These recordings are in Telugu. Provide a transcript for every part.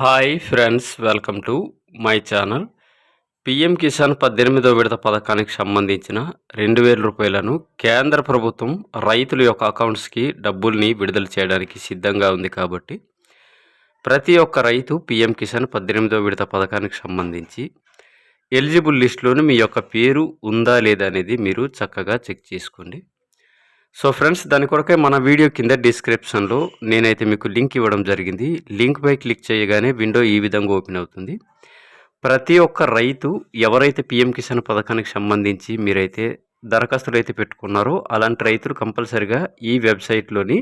Hi friends welcome to my channel. PM Kisan పద్దెనిమిదో విడత పథకానికి సంబంధించిన రెండు వేల రూపాయలను కేంద్ర ప్రభుత్వం రైతుల యొక్క అకౌంట్స్కి డబ్బుల్ని విడుదల చేయడానికి సిద్ధంగా ఉంది కాబట్టి ప్రతి ఒక్క రైతు పిఎం కిసాన్ పద్దెనిమిదో విడత పథకానికి సంబంధించి ఎలిజిబుల్ లిస్టులోని మీ యొక్క పేరు ఉందా లేదా అనేది మీరు చక్కగా చెక్ చేసుకోండి. సో ఫ్రెండ్స్ దాని కొరకే మన వీడియో కింద డిస్క్రిప్షన్లో నేనైతే మీకు లింక్ ఇవ్వడం జరిగింది. లింక్పై క్లిక్ చేయగానే విండో ఈ విధంగా ఓపెన్ అవుతుంది. ప్రతి ఒక్క రైతు ఎవరైతే పిఎం కిసాన్ పథకానికి సంబంధించి మీరైతే దరఖాస్తులు అయితే పెట్టుకున్నారో అలాంటి రైతులు కంపల్సరిగా ఈ వెబ్సైట్లోని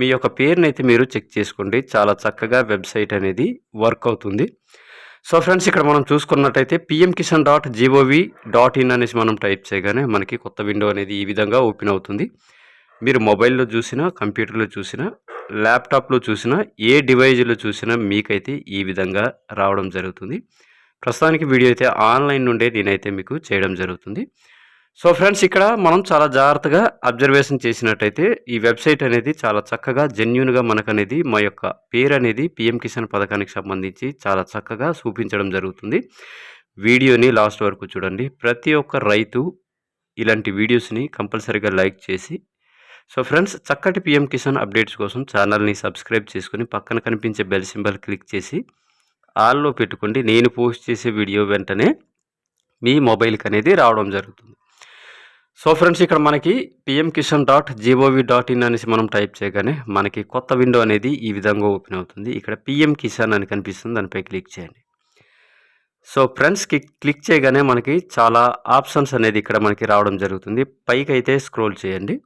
మీ యొక్క పేరునైతే మీరు చెక్ చేసుకోండి. చాలా చక్కగా వెబ్సైట్ అనేది వర్క్ అవుతుంది. సో ఫ్రెండ్స్ ఇక్కడ మనం చూసుకున్నట్టయితే PM Kisan dot G O V dot in అనేసి మనం టైప్ చేయగానే మనకి కొత్త విండో అనేది ఈ విధంగా ఓపెన్ అవుతుంది. మీరు మొబైల్లో చూసినా కంప్యూటర్లో చూసినా ల్యాప్టాప్లో చూసినా ఏ డివైజ్లో చూసినా మీకైతే ఈ విధంగా రావడం జరుగుతుంది. ప్రస్తుతానికి వీడియో అయితే ఆన్లైన్ నుండే నేనైతే మీకు చేయడం జరుగుతుంది. సో ఫ్రెండ్స్ ఇక్కడ మనం చాలా జాగ్రత్తగా అబ్జర్వేషన్ చేసినట్టయితే ఈ వెబ్సైట్ అనేది చాలా చక్కగా జెన్యున్గా మనకు అనేది మా యొక్క పేరు అనేది పిఎం కిసాన్ పథకానికి సంబంధించి చాలా చక్కగా చూపించడం జరుగుతుంది. వీడియోని లాస్ట్ వరకు చూడండి. ప్రతి ఒక్క రైతు ఇలాంటి వీడియోస్ని కంపల్సరీగా లైక్ చేసి సో ఫ్రెండ్స్ చక్కటి పిఎం కిసాన్ అప్డేట్స్ కోసం ఛానల్ని సబ్స్క్రైబ్ చేసుకుని పక్కన కనిపించే బెల్ సింబల్ క్లిక్ చేసి ఆల్లో పెట్టుకోండి. నేను పోస్ట్ చేసే వీడియో వెంటనే మీ మొబైల్కి అనేది రావడం జరుగుతుంది. సో ఫ్రెండ్స్ ఇక్కడ మనకి PM Kisan dot G O V dot in అనేసి మనం టైప్ చేయగానే మనకి కొత్త విండో అనేది ఈ విధంగా ఓపెన్ అవుతుంది. ఇక్కడ పిఎం కిసాన్ అని కనిపిస్తుంది. దానిపై క్లిక్ చేయండి. సో ఫ్రెండ్స్కి క్లిక్ చేయగానే మనకి చాలా ఆప్షన్స్ అనేది ఇక్కడ మనకి రావడం జరుగుతుంది. పైకి అయితే స్క్రోల్ చేయండి.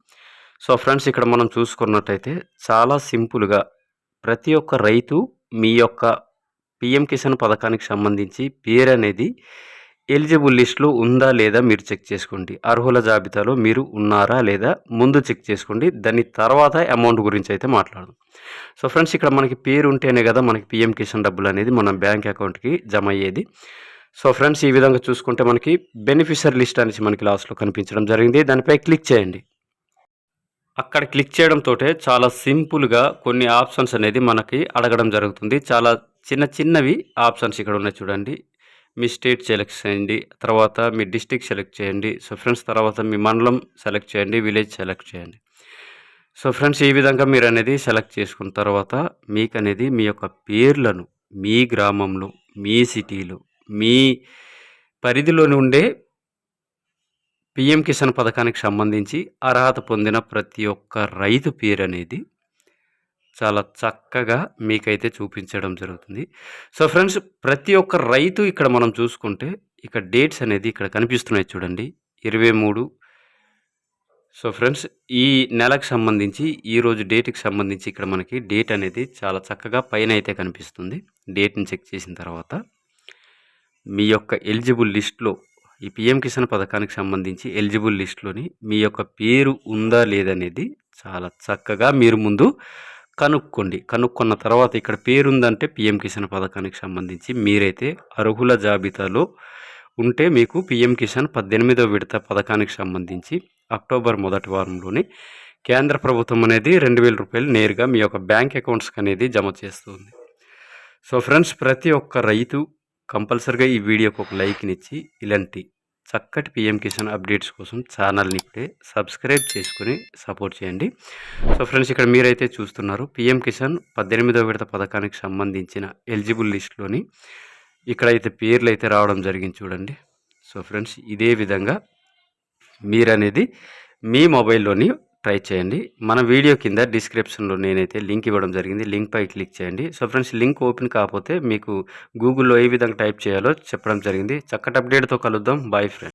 సో ఫ్రెండ్స్ ఇక్కడ మనం చూసుకున్నట్టయితే చాలా సింపుల్గా ప్రతి ఒక్క రైతు మీ యొక్క పిఎం కిసాన్ పథకానికి సంబంధించి పేరు అనేది ఎలిజిబుల్ లిస్ట్లో ఉందా లేదా మీరు చెక్ చేసుకోండి. అర్హుల జాబితాలో మీరు ఉన్నారా లేదా ముందు చెక్ చేసుకోండి. దాని తర్వాత అమౌంట్ గురించి అయితే మాట్లాడదాం. సో ఫ్రెండ్స్ ఇక్కడ మనకి పేరు ఉంటేనే కదా మనకి పిఎం కిసాన్ డబ్బులు అనేది మన బ్యాంక్ అకౌంట్కి జమ అయ్యేది. సో ఫ్రెండ్స్ ఈ విధంగా చూసుకుంటే మనకి బెనిఫిషియర్ లిస్ట్ అనేసి మనకి లాస్ట్లో కనిపించడం జరిగింది. దానిపై క్లిక్ చేయండి. అక్కడ క్లిక్ చేయడంతో చాలా సింపుల్గా కొన్ని ఆప్షన్స్ అనేది మనకి అడగడం జరుగుతుంది. చాలా చిన్న చిన్నవి ఆప్షన్స్ ఇక్కడ ఉన్నాయి చూడండి. మీ స్టేట్ సెలెక్ట్ చేయండి తర్వాత మీ డిస్టిక్ సెలెక్ట్ చేయండి సో ఫ్రెండ్స్ తర్వాత మీ మండలం సెలెక్ట్ చేయండి విలేజ్ సెలెక్ట్ చేయండి. సో ఫ్రెండ్స్ ఈ విధంగా మీరు అనేది సెలెక్ట్ చేసుకున్న తర్వాత మీకు అనేది మీ యొక్క పేర్లను మీ గ్రామంలో మీ సిటీలో మీ పరిధిలోని ఉండే పిఎం కిసాన్ పథకానికి సంబంధించి అర్హత పొందిన ప్రతి ఒక్క రైతు పేరు అనేది చాలా చక్కగా మీకైతే చూపించడం జరుగుతుంది. సో ఫ్రెండ్స్ ప్రతి ఒక్క రైతు ఇక్కడ మనం చూసుకుంటే ఇక్కడ డేట్స్ అనేది ఇక్కడ కనిపిస్తున్నాయి చూడండి. ఇరవై మూడు. సో ఫ్రెండ్స్ ఈ నెలకు సంబంధించి ఈరోజు డేట్కి సంబంధించి ఇక్కడ మనకి డేట్ అనేది చాలా చక్కగా పైన అయితే కనిపిస్తుంది. డేట్ని చెక్ చేసిన తర్వాత మీ యొక్క ఎలిజిబుల్ లిస్ట్లో ఈ పిఎం కిసాన్ పథకానికి సంబంధించి ఎలిజిబుల్ లిస్ట్లోని మీ యొక్క పేరు ఉందా లేదనేది చాలా చక్కగా మీరు ముందు కనుక్కోండి. కనుక్కున్న తర్వాత ఇక్కడ పేరు ఉందంటే పిఎం కిసాన్ పథకానికి సంబంధించి మీరైతే అర్హుల జాబితాలో ఉంటే మీకు పిఎం కిసాన్ పద్దెనిమిదో విడత పథకానికి సంబంధించి అక్టోబర్ మొదటి వారంలోనే కేంద్ర ప్రభుత్వం అనేది రెండు వేల రూపాయలు నేరుగా మీ యొక్క బ్యాంక్ అకౌంట్స్కి అనేది జమ చేస్తుంది. సో ఫ్రెండ్స్ ప్రతి ఒక్క రైతు కంపల్సరిగా ఈ వీడియోకి ఒక లైక్నిచ్చి ఇలాంటి చక్కటి పిఎం కిసాన్ అప్డేట్స్ కోసం ఛానల్ని ఇప్పుడే సబ్స్క్రైబ్ చేసుకుని సపోర్ట్ చేయండి. సో ఫ్రెండ్స్ ఇక్కడ మీరైతే చూస్తున్నారు పిఎం కిసాన్ పద్దెనిమిదవ విడత పథకానికి సంబంధించిన ఎలిజిబుల్ లిస్ట్లోని ఇక్కడైతే పేర్లు అయితే రావడం జరిగింది చూడండి. సో ఫ్రెండ్స్ ఇదే విధంగా మీరనేది మీ మొబైల్లోని ట్రై చేయండి. మన వీడియో కింద డిస్క్రిప్షన్లో నేనైతే లింక్ ఇవ్వడం జరిగింది. లింక్ పై క్లిక్ చేయండి. సో ఫ్రెండ్స్ లింక్ ఓపెన్ కాకపోతే మీకు గూగుల్లో ఏ విధంగా టైప్ చేయాలో చెప్పడం జరిగింది. చక్కటి అప్డేట్తో కలుద్దాం. Boy friend